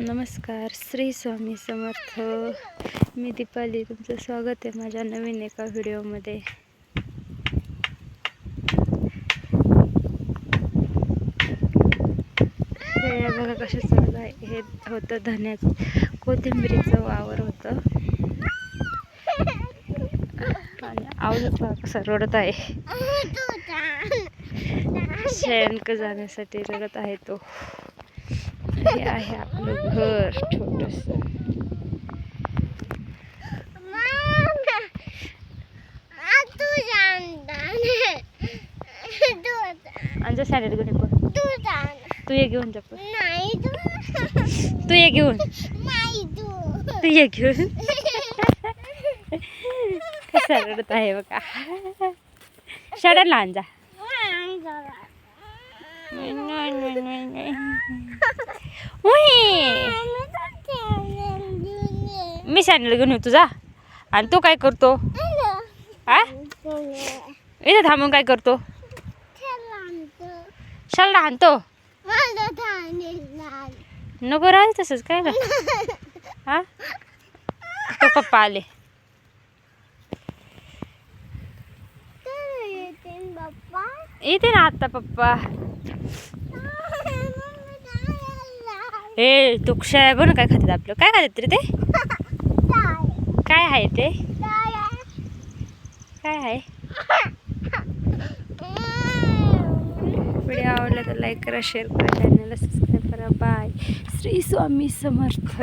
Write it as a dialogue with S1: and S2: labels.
S1: नमस्कार श्री स्वामी समर्थ. मी दीपाली तुमचं स्वागत आहे माझ्या नवीन एका व्हिडिओमध्ये. हे बघा कसं चालू आहे. हे होतं धन्याचं कोथिंबिरीचं वावर होतं. आणि आवडत बघा कसं रडत आहे शयनक जाण्यासाठी रडत आहे तो. हे आहे आपलं घर छोटस. आमच्या सॅलेड घेऊन पण तू ये घेऊन जा पण तू ये घेऊन. तू ये घेऊन. कसं रडत आहे बघा. शाळेत लहान जा. मी सॅन्डल घेऊन येऊ तुझा. आणि तू काय करतो? आ? इथे थांबून काय करतो? शाळा आणतो. नको राहील तसंच काय हा तो पप्पा आले. येते ना आता पप्पा. ए तू क्षय ना काय खातात आपलं? काय खातात रे ते? काय आहे ते? काय आहे? व्हिडिओ आवडला तर लाईक करा शेअर करा चॅनलला सबस्क्राईब करा. बाय श्री स्वामी समर्थ.